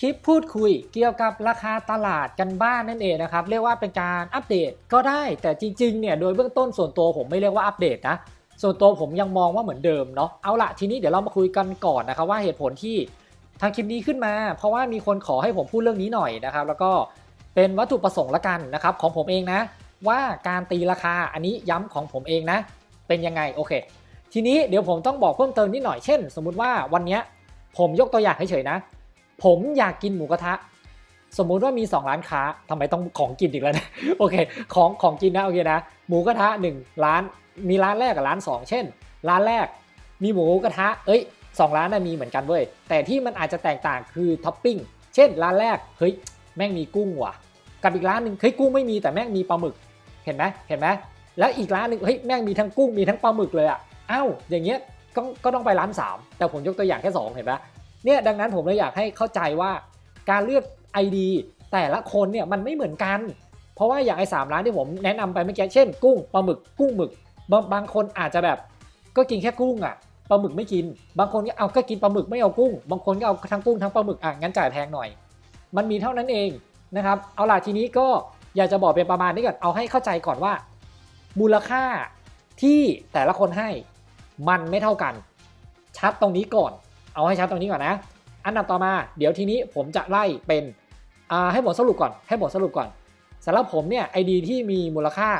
คลิปพูดคุยเกี่ยวกับราคาตลาดกันบ้านนั่นเองนะครับ เรียกว่าเป็นการอัปเดตก็ได้แต่จริงๆเนี่ยโดยเบื้องต้นส่วนตัวผมไม่เรียกว่าอัปเดตนะส่วนตัวผมยังมองว่าเหมือนเดิมเนาะเอาละทีนี้เดี๋ยวเรามาคุยกันก่อนนะครับว่าเหตุผลที่ทางคลิปนี้ขึ้นมา เพราะว่ามีคนขอให้ผมพูดเรื่องนี้หน่อยนะครับ แล้วก็เป็นวัตถุประสงค์ละกันนะครับของผมเองนะ ว่าการตีราคาอันนี้ย้ำของผมเองนะ เป็นยังไงโอเค ทีนี้เดี๋ยวผมต้องบอกเพิ่มเติมนิดหน่อยเช่น สมมุติว่าวันเนี้ยผมยกตัวอย่างเฉยๆนะ ผมอยากกินหมูกระทะ สมมุติว่ามี 2 ร้านค้าทำไมต้องของกินอีกแล้วนะโอเค ของของกินนะโอเคนะหมูกระทะ1ร้านมีร้านแรกกับร้าน 2 เช่น ร้านแรกมีหมูกระทะ เอ้ยสองร้านน่ะมีเหมือนกันเว้ยแต่ที่มันอาจจะแตกต่างคือท็อปปิ้งเช่น ร้านแรกเฮ้ยแม่งมีกุ้งว่ะ กับอีกร้านหนึ่งเฮ้ยกุ้งไม่มีแต่แม่งมีปลาหมึกเห็นไหมเห็นไหมแล้วอีกร้านหนึ่งเฮ้ยแม่งมีทั้งกุ้งมีทั้งปลาหมึกเลยอะอ้าวอย่างเงี้ยก็ก็ต้องไปร้าน 3 แต่ผมยกตัวอย่างแค่ 2 เห็นไหม เนี่ยดังนั้นผมเลยอยากให้เข้าใจว่าการเลือก ID แต่ละคนเนี่ยมันไม่เหมือนกัน เพราะว่าอย่างไอ้สามร้านที่ผมแนะนำไปเมื่อกี้เช่น กุ้งปลาหมึกกุ้งหมึกบางบางคนอาจจะแบบก็กินแค่กุ้งอะปลาหมึกไม่กิน บางคนก็เอาก็กินปลาหมึกไม่เอากุ้ง บางคนก็เอาทั้งกุ้งทั้งปลาหมึกอะงั้นจ่ายแพงหน่อย มันมีเท่านั้นเองนะครับ เอาล่ะทีนี้ก็อยากจะบอกเป็นประมาณนี้ก่อนเอาให้เข้าใจก่อนว่า มูลค่าที่แต่ละคนให้มันไม่เท่ากัน ชัดตรงนี้ก่อน เอาให้ชัดตรงนี้ก่อนนะ อันดับต่อมา เดี๋ยวทีนี้ผมจะไล่เป็นให้ผมสรุปก่อน ให้ผมสรุปก่อนสำหรับผมเนี่ยไอดีที่มีมูลค่า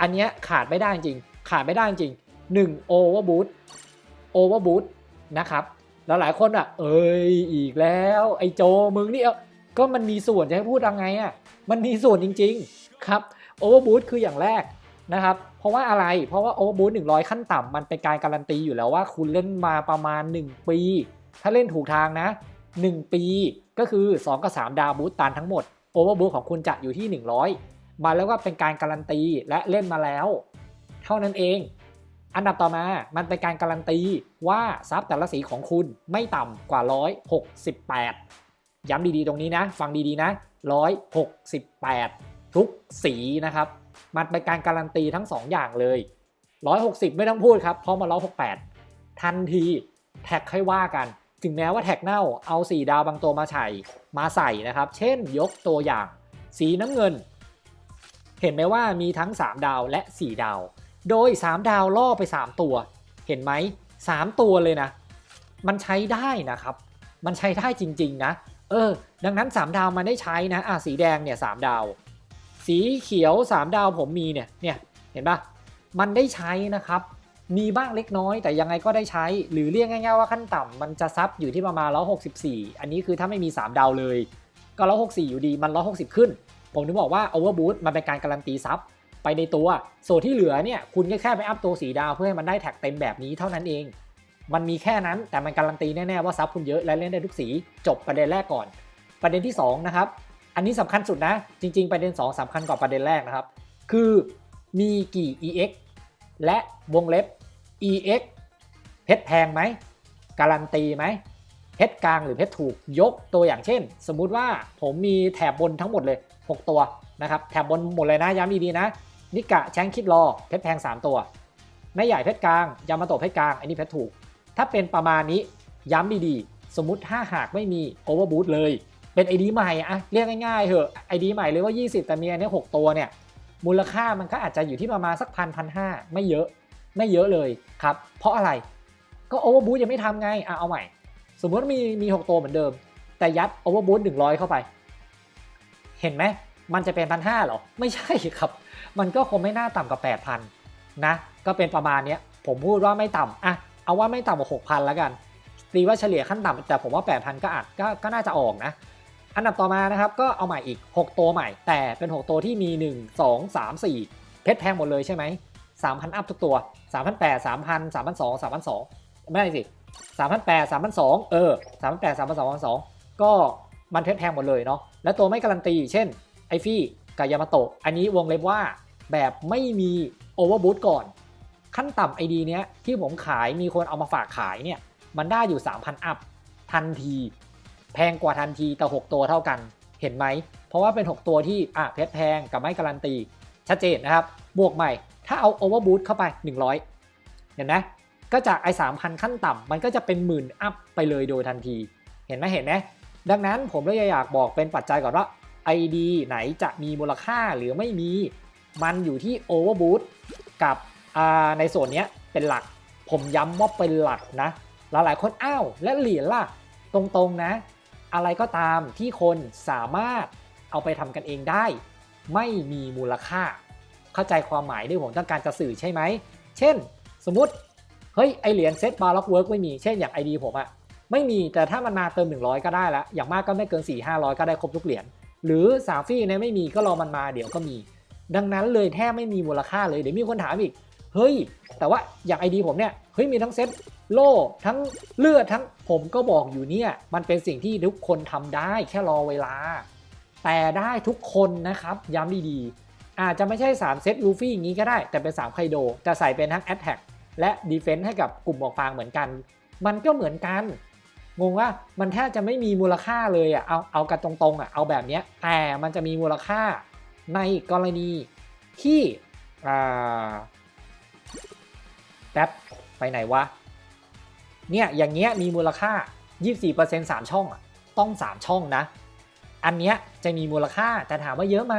อันเนี้ยขาดไม่ได้จริง ขาดไม่ได้จริง1 overboot overboot นะครับแล้วหลายคนอะ เอ้ยอีกแล้ว ไอโจมึงนี่ก็มันมีส่วนจะให้พูดยังไงอะมันมีส่วนจริง ๆ ครับ overboot คืออย่างแรกนะครับ เพราะว่าอะไร เพราะว่า overboot 100 ขั้นต่ำมันเป็นการการันตีอยู่แล้วว่าคุณเล่นมาประมาณ 1 ปี ถ้าเล่นถูกทางนะ 1 ปีก็คือ 2 กับ 3 ดาวบูตตันทั้งหมด overboot ของคุณจะอยู่ที่ 100 มาแล้วก็เป็นการการันตีและเล่นมาแล้ว เท่านั้นเอง อันดับต่อมามันเป็นการการันตีว่าซับแต่ละสีของคุณไม่ต่ำกว่า 168 ย้ำดีๆตรงนี้นะ ฟังดีๆนะ 168 ทุกสีนะครับ มันเป็นการการันตีทั้ง 2 อย่างเลย 160 ไม่ต้องพูดครับเพราะมา168 ทันทีแท็กค่อยว่ากัน ถึงแม้ว่าแท็กเน่าเอา4ดาวบางตัวมาใส่มาใส่นะครับ เช่นยกตัวอย่างสีน้ำเงิน เห็นไหมว่ามีทั้ง 3 ดาวและ 4 ดาว โดย 3 ดาวล่อไป 3 ตัว เห็นไหม 3 ตัวเลยนะ มันใช้ได้นะครับ มันใช้ได้จริง ๆ นะ เออ ดังนั้น 3 ดาวมันได้ใช้นะ อะ สีแดงเนี่ยสดาว สีเขียว 3 ดาวผมมีเนี่ย เนี่ย เห็นปะมันได้ใช้นะครับ มีบ้างเล็กน้อยแต่ยังไงก็ได้ใช้ หรือเรียกง่ายๆว่าขั้นต่ำมันจะซับอยู่ที่ประมาณ164อันนี้คือถ้าไม่มี 3 ดาวเลย ก็164อยู่ดีมัน160ขึ้น ผมถึงบอกว่า Overboot มันเป็นการการันตีซับไปในตัว ส่วนที่เหลือเนี่ยคุณก็แค่ไปอัพตัวสีดาวเพื่อให้มันได้แท็กเต็มแบบนี้เท่านั้นเอง มันมีแค่นั้นแต่มันการันตีแน่ๆว่าซับคุณเยอะและเล่นได้ทุกสีจบประเด็นแรกก่อน ประเด็นที่2นะครับอันนี้สำคัญสุดนะจริง ๆ ประเด็น 2สำคัญกว่าประเด็นแรกนะครับคือมีกี่ EX และวงเล็บ EX เพชรแพงไหมการันตีไหมเพชรกลางหรือเพชรถูกยกตัวอย่างเช่น สมมุติว่าผมมีแถบบนทั้งหมดเลย 6 ตัวนะครับแถบบนหมดเลยนะย้ำดีๆนะนิกะแชงคิดรอเพชรแพง 3 ตัวแม่ใหญ่เพชรกลางยามาโตเพชรกลางอันนี้เพชรถูก ถ้าเป็นประมาณนี้ย้ำดีๆ สมมุติถ้าหากไม่มี Overboot เลย เป็น ID ใหม่อะเรียกง่ายๆเหอะ ID ใหม่เลยว่า 20 แต่มีอันนี้6ตัวเนี่ย มูลค่ามันก็อาจจะอยู่ที่ประมาณสักพันพันห้าไม่เยอะไม่เยอะเลยครับ เพราะอะไรก็โอเวอร์บูทยังไม่ทำไงอะเอาใหม่ สมมติมีมี6ตัวเหมือนเดิม แต่ยัดโอเวอร์บูทหนึ่งร้อยเข้าไป เห็นไหมมันจะเป็นพันห้าหรอ ไม่ใช่ครับ มันก็คงไม่น่าต่ำกว่า8,000นนะ ก็เป็นประมาณเนี้ยผมพูดว่าไม่ต่ำอะเอาว่าไม่ต่ำกว่า6,000แล้วกันตีว่าเฉลี่ยขั้นต่ำแต่ผมว่า8,000ก็อาจก็ก็น่าจะออกนะ อันดับต่อมานะครับก็เอาใหม่อีก 6 ตัวใหม่ แต่เป็น 6 ตัวที่มี 1 2 3 4 เพชรแพงหมดเลยใช่ไหม3,000 อัพทุกตัว 3,800 3,000 3,200 3,200 ไม่ใช่สิ 3,800 3,200 เออ 3,800 3,200 3,200 ก็มันเพชรแพงหมดเลยเนาะ แล้วตัวไม่การันตี เช่น ไอฟี่กับยามาโตะ อันนี้วงเล็บว่าแบบไม่มีโอเวอร์บูทก่อน ขั้นต่ำไอดีเนี้ยที่ผมขายมีคนเอามาฝากขายเนี่ย มันได้อยู่ 3,000 อัพทันที แพงกว่าทันทีแต่6ตัวเท่ากัน เห็นไหม เพราะว่าเป็น 6 ตัวที่อะเพชรแพงกับไม่การันตี ชัดเจนนะครับ บวกใหม่ ถ้าเอาโอเวอร์บูทเข้าไป 100 เห็นไหมก็จากไอ้3,000ขั้นต่ำมันก็จะเป็นหมื่นอัพไปเลยโดยทันที เห็นไหมเห็นไหมดังนั้นผมเลยอยากบอกเป็นปัจจัยก่อนว่า ID ไหนจะมีมูลค่าหรือไม่มี มันอยู่ที่ Overboot กับอ่าในส่วนนี้เป็นหลัก ผมย้ำว่าเป็นหลักนะ หลายๆคนอ้าวและเหรียญล่ะ ตรงๆนะ อะไรก็ตามที่คนสามารถเอาไปทำกันเองได้ ไม่มีมูลค่า เข้าใจความหมายที่ผมต้องการจะสื่อใช่ไหม เช่น สมมติ เฮ้ย ไอเหรียญเซตบาร์ล็อกเวิร์กไม่มี เช่นอย่าง ID ผมอะไม่มีแต่ถ้ามันมาเติม 100 ก็ได้แล้วอย่างมากก็ไม่เกิน 4 500 ก็ได้ครบทุกเหรียญหรือสามฟี่เนี่ยไม่มีก็รอมันมาเดี๋ยวก็มี ดังนั้นเลยแทบไม่มีมูลค่าเลยเดี๋ยวมีคนถามอีก เฮ้ย แต่ว่าอย่าง ID ผมเนี่ยเฮ้ยมีทั้งเซตโล่ทั้งเลือดทั้งผมก็บอกอยู่เนี่ย มันเป็นสิ่งที่ทุกคนทำได้แค่รอเวลา แต่ได้ทุกคนนะครับย้ำดีๆ อาจจะไม่ใช่ 3 เซตลูฟี่อย่างนี้ก็ได้ แต่เป็น 3 ไคโดจะใส่เป็นทั้ง Attack และ Defense ให้กับกลุ่มหมวกฟางเหมือนกัน มันก็เหมือนกัน งงว่ามันแทบจะไม่มีมูลค่าเลยอะเอาเอากันตรงๆอะเอาแบบเนี้ยแต่มันจะมีมูลค่าในกรณีที่อ่า แป๊บไปไหนวะ เนี่ยอย่างเงี้ยมีมูลค่า 24% 3 ช่องอะต้อง 3 ช่องนะ อันเนี้ยจะมีมูลค่าแต่ถามว่าเยอะไหม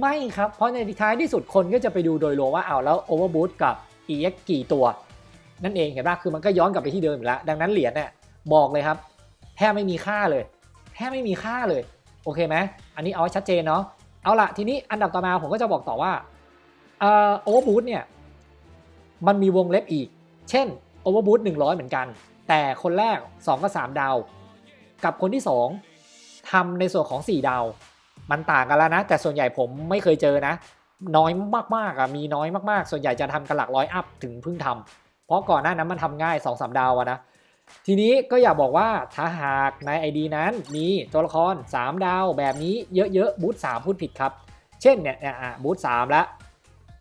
ไม่ครับ เพราะในท้ายที่สุดคนก็จะไปดูโดยรวมว่าเอาแล้ว Overboot กับ EX กี่ตัว นั่นเองเห็นปะคือมันก็ย้อนกลับไปที่เดิมอีกแล้ว ดังนั้นเหรียญเนี่ยบอกเลยครับแทบไม่มีค่าเลยแทบไม่มีค่าเลย โอเคไหมอันนี้เอาชัดเจนเนาะเอาละทีนี้อันดับต่อมาผมก็จะบอกต่อว่าเอ่อ Overboot เนี่ย มันมีวงเล็บอีก เช่น Overboot 100 เหมือนกัน แต่คนแรก 2 กับ 3 ดาว กับคนที่ 2ทำในส่วนของ 4 ดาว มันต่างกันแล้วนะ แต่ส่วนใหญ่ผมไม่เคยเจอนะ น้อยมากๆอะมีน้อยมากๆ ส่วนใหญ่จะทำกันหลักร้อยอัพถึงเพิ่งทำเพราะก่อนหน้านั้นมันทำง่าย2อสดาวอะนะทีนี้ก็อยากบอกว่าถ้าหากใน ID นั้นมีตัวละคร 3 ดาวแบบนี้เยอะๆบูธ3พูดผิดครับ เช่นเนี่ยบูธ3แล้ว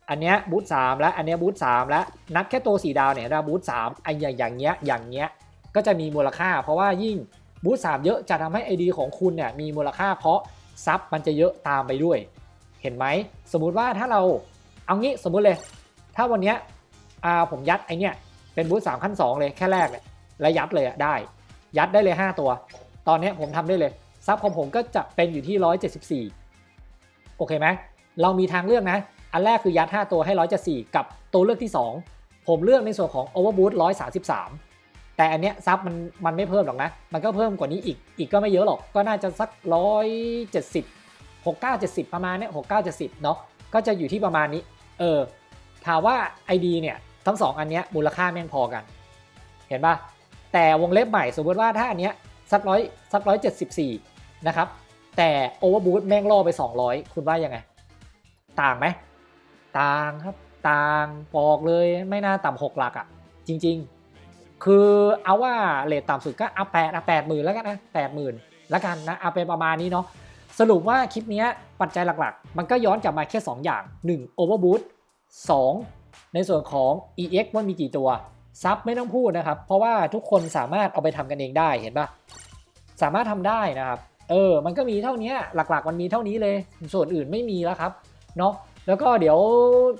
อันเนี้ยบูธ3แล้วอันเนี้ยบูธ3แล้วนับแค่ตัว4ดาวเนี่ยดาวบูธ3ไอ้อย่างอย่างเงี้ยอย่างเงี้ยก็จะมีมูลค่า เพราะว่ายิ่งบูธ3เยอะจะทำให้ ID ของคุณเนี่ยมีมูลค่าเพราะซับมันจะเยอะตามไปด้วย เห็นไหมสมมุติว่าถ้าเราเอางี้สมมุติเลย ถ้าวันเนี้ยผมยัดไอเนี้ยเป็นบูธ3ขั้น 2 เลยแค่แรกเนี่ยแล้วยัดเลยอะได้ ยัดได้เลย 5 ตัว ตอนเนี้ยผมทำได้เลยซับของผมก็จะเป็นอยู่ที่ 174 โอเคไหมเรามีทางเลือกนะ อันแรกคือยัด 5 ตัวให้ 174 กับตัวเลือกที่ 2 ผมเลือกในส่วนของ Overboot 133 แต่อันเนี้ยซับมันมันไม่เพิ่มหรอกนะ มันก็เพิ่มกว่านี้อีก อีกก็ไม่เยอะหรอก ก็น่าจะสัก 170 69 70 ประมาณเนี้ย69 70 เนาะ ก็จะอยู่ที่ประมาณนี้ เออ ถามว่า ID เนี่ยทั้ง 2 อันเนี้ยมูลค่าแม่งพอกัน เห็นปะแต่วงเล็บใหม่สมมติว่าถ้าอันเนี้ยสักร้อยสักร้อยเจ็ดสิบสี่นะครับ แต่โอเวอร์บูทแม่งล่อไป 200 คุณว่ายังไง ต่างไหม ต่างครับต่างบอกเลยไม่น่าต่ำหกหลักอะ่ะ จริง ๆ คือเอาว่าเลทต่ำสุดก็เอาแปดเอาแปดหมื่นแล้วกันนะแปดหมื่นแล้วกันนะเอาเป็นประมาณนี้เนาะสรุปว่าคลิปนี้ปัจจัยหลักๆ มันก็ย้อนกลับมาแค่ 2 อย่าง 1 Overboot 2 ในส่วนของ EX ว่ามีกี่ตัว ซับไม่ต้องพูดนะครับ เพราะว่าทุกคนสามารถเอาไปทำกันเองได้เห็นปะสามารถทำได้นะครับ เออ มันก็มีเท่านี้หลักๆ มันมีเท่านี้เลย ส่วนอื่นไม่มีแล้วครับเนาะ แล้วก็เดี๋ยว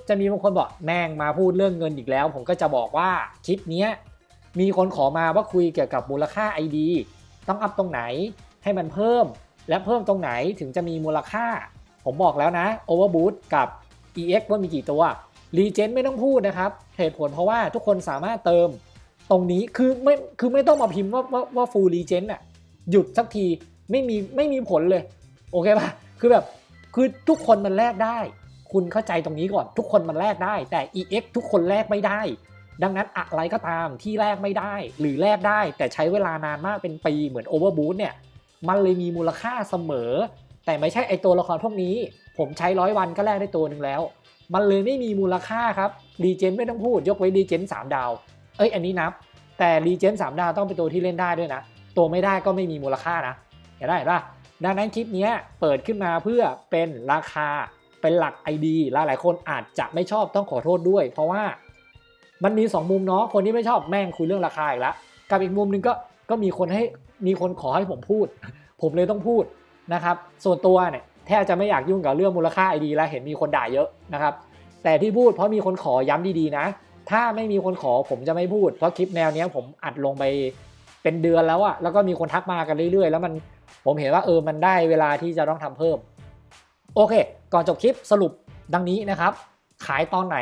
จะมีบางคนบอกแม่งมาพูดเรื่องเงินอีกแล้ว ผมก็จะบอกว่าคลิปนี้มีคนขอมาว่าคุยเกี่ยวกับมูลค่า ID ต้องอัพตรงไหนให้มันเพิ่ม และเพิ่มตรงไหนถึงจะมีมูลค่า ผมบอกแล้วนะ Overboot กับ EX ว่ามีกี่ตัวรีเจนไม่ต้องพูดนะครับเหตุผลเพราะว่าทุกคนสามารถเติมตรงนี้คือไม่คือไม่ต้องมาพิมพ์ว่าว่าว่าฟูลรีเจนอะหยุดสักทีไม่มีไม่มีผลเลย โอเคป่ะ คือแบบคือทุกคนมันแลกได้ คุณเข้าใจตรงนี้ก่อน ทุกคนมันแลกได้ แต่ EX ทุกคนแลกไม่ได้ ดังนั้นอะไรก็ตามที่แลกไม่ได้ หรือแลกได้ แต่ใช้เวลานานมากเป็นปีเหมือน Overboot เนี่ย มันเลยมีมูลค่าเสมอ แต่ไม่ใช่ไอตัวละครพวกนี้ ผมใช้ร้อยวันก็แลกได้ตัวหนึ่งแล้ว มันเลยไม่มีมูลค่าครับรีเจนไม่ต้องพูด ยกไว้รีเจน3ดาว เอ้ยอันนี้นับ แต่รีเจน3ดาวต้องเป็นตัวที่เล่นได้ด้วยนะ ตัวไม่ได้ก็ไม่มีมูลค่านะเห็นได้เห็นปะดังนั้นคลิปนี้เปิดขึ้นมาเพื่อเป็นราคา เป็นหลัก ID หลายหลายคนอาจจะไม่ชอบต้องขอโทษด้วย เพราะว่ามันมี 2 มุมเนาะคนที่ไม่ชอบแม่งคุยเรื่องราคาอีกแล้วกับอีกมุมหนึงก็ก็มีคนให้มีคนขอให้ผมพูด ผมเลยต้องพูดนะครับส่วนตัวเนี่ยแทบจะไม่อยากยุ่งกับเรื่องมูลค่า ID แล้วเห็นมีคนด่าเยอะนะครับแต่ที่พูดเพราะมีคนขอย้ำดีๆนะ ถ้าไม่มีคนขอผมจะไม่พูด เพราะคลิปแนวเนี้ยผมอัดลงไปเป็นเดือนแล้วอะแล้วก็มีคนทักมากันเรื่อยๆ แล้วมันผมเห็นว่าเออมันได้เวลาที่จะต้องทำเพิ่ม โอเค ก่อนจบคลิปสรุปดังนี้นะครับ ขายตอนไหน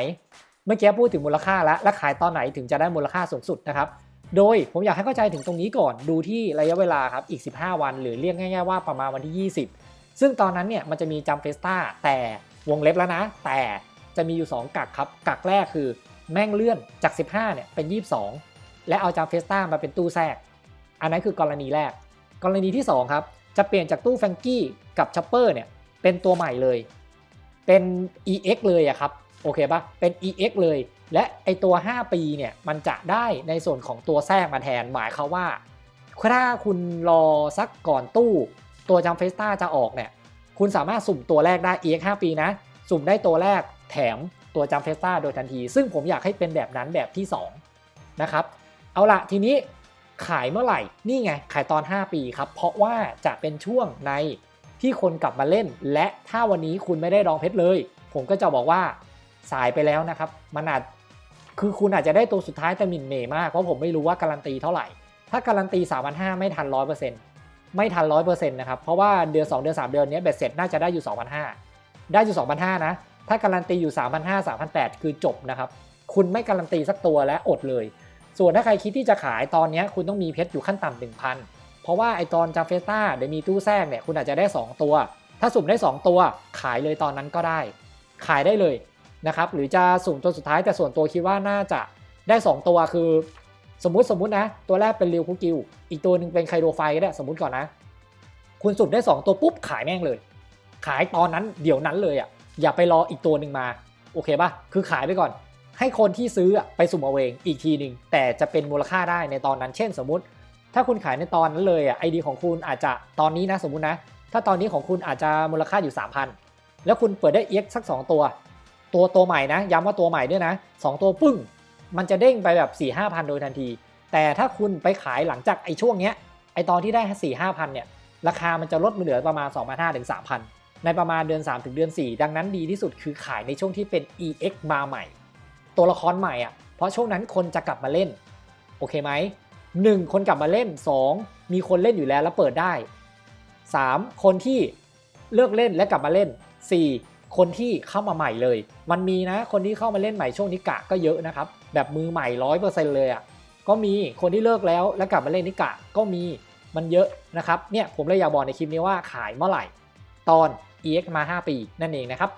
เมื่อกี้พูดถึงมูลค่าแล้ว และขายตอนไหนถึงจะได้มูลค่าสูงสุดนะครับ โดยผมอยากให้เข้าใจถึงตรงนี้ก่อน ดูที่ระยะเวลาครับ อีก 15 วัน หรือเรียกง่ายๆว่าประมาณวันที่ 20 ซึ่งตอนนั้นเนี่ยมันจะมีจัมเฟสตาแต่วงเล็บแล้วนะ แต่จะมีอยู่ 2 กักครับ กักแรกคือแม่งเลื่อนจาก 15เนี่ยเป็น 22 และเอาจัมเฟสตามาเป็นตู้แทรก อันนั้นคือกรณีแรก กรณีที่ 2 ครับ จะเปลี่ยนจากตู้แฟงกี้กับชัปเปอร์เนี่ย เป็นตัวใหม่เลย เป็น EX เลยอะครับ โอเคปะเป็น EX เลย และไอตัว 5 ปีเนี่ย มันจะได้ในส่วนของตัวแทรกมาแทน หมายเขามว่า ถ้าคุณรอสักก่อนตู้ ตัวจัมเฟสตาจะออกเนี่ย คุณสามารถสุ่มตัวแรกได้ EX 5 ปีนะ สุ่มได้ตัวแรกแถมตัวจัมเฟสตาโดยทันที ซึ่งผมอยากให้เป็นแบบนั้นแบบที่ 2 นะครับ เอาละทีนี้ขายเมื่อไหร่ นี่ไง ขายตอน 5 ปีครับ เพราะว่าจะเป็นช่วงใน ที่คนกลับมาเล่น และถ้าวันนี้คุณไม่ได้ดองเพชรเลย ผมก็จะบอกว่าสายไปแล้วนะครับ มันอาจคือคุณอาจจะได้ตัวสุดท้ายแต่หมินเมย์มาก เพราะผมไม่รู้ว่าการันตีเท่าไหร่ ถ้าการันตี3,500ไม่ทัน 100%ไม่ทัน 100%นะครับ เพราะว่าเดือน2 เดือน3 เดือนนี้เบ็ดเสร็จน่าจะได้อยู่ 2,500 ได้อยู่2,500นะ ถ้าการันตีอยู่ 3,500 3,800 คือจบนะครับ คุณไม่การันตีสักตัวและอดเลย ส่วนถ้าใครคิดที่จะขายตอนนี้คุณต้องมีเพชรอยู่ขั้นต่ำ1,000 เพราะว่าไอตอนจาเฟต้าเดี๋ยวมีตู้แทรกเนี่ยคุณอาจจะได้ 2 ตัว ถ้าสุ่มได้ 2 ตัวขายเลยตอนนั้นก็ได้ ขายได้เลยนะครับหรือจะสุ่มตัวสุดท้ายแต่ส่วนตัวคิดว่าน่าจะได้ 2 ตัวคือ สมมติสมมตินะ ตัวแรกเป็นริวคุกิวอีกตัวหนึ่งเป็นไคโดไฟก็ได้สมมติก่อนนะ คุณสุ่มได้ 2 ตัวปุ๊บขายแม่งเลย ขายตอนนั้นเดี๋ยวนั้นเลยอะอย่าไปรออีกตัวหนึ่งมาโอเคปะคือขายไปก่อนให้คนที่ซื้อไปสุ่มเอาเองอีกทีหนึ่งแต่จะเป็นมูลค่าได้ในตอนนั้น เช่นสมมติ ถ้าคุณขายในตอนนั้นเลยอะไอดีของคุณอาจจะตอนนี้นะสมมุตินะ ถ้าตอนนี้ของคุณอาจจะมูลค่าอยู่ 3,000 แล้วคุณเปิดได้ EX สัก 2 ตัว ตัวตัวใหม่นะ ย้ำว่าตัวใหม่ด้วยนะ 2 ตัวปึ้ง มันจะเด้งไปแบบ 4 5 0 0 0 โดยทันที แต่ถ้าคุณไปขายหลังจากไอช่วงเนี้ยไอตอนที่ได้ 4 5 0 0 0 เนี่ย ราคามันจะลดมาเหลือประมาณ 2,500ถึง3,000 ในประมาณเดือน 3 ถึงเดือน 4 ดังนั้นดีที่สุดคือขายในช่วงที่เป็น EX มาใหม่ ตัวละครใหม่อะเพราะช่วงนั้นคนจะกลับมาเล่นโอเคไหม 1 คนกลับมาเล่น 2 มีคนเล่นอยู่แล้วแล้วเปิดได้ 3 คนที่เลิกเล่นและกลับมาเล่น 4 คนที่เข้ามาใหม่เลย มันมีนะคนที่เข้ามาเล่นใหม่ช่วงนี้กะก็เยอะนะครับ แบบมือใหม่ร้อยเปอร์เซ็นต์เลยอะก็มีคนที่เลิกแล้วแล้วกลับมาเล่นนิกะก็มีมันเยอะนะครับเนี่ยผมเลยอยากบอกในคลิปนี้ว่าขายเมื่อไหร่ ตอน EX มา 5 ปีนั่นเองนะครับ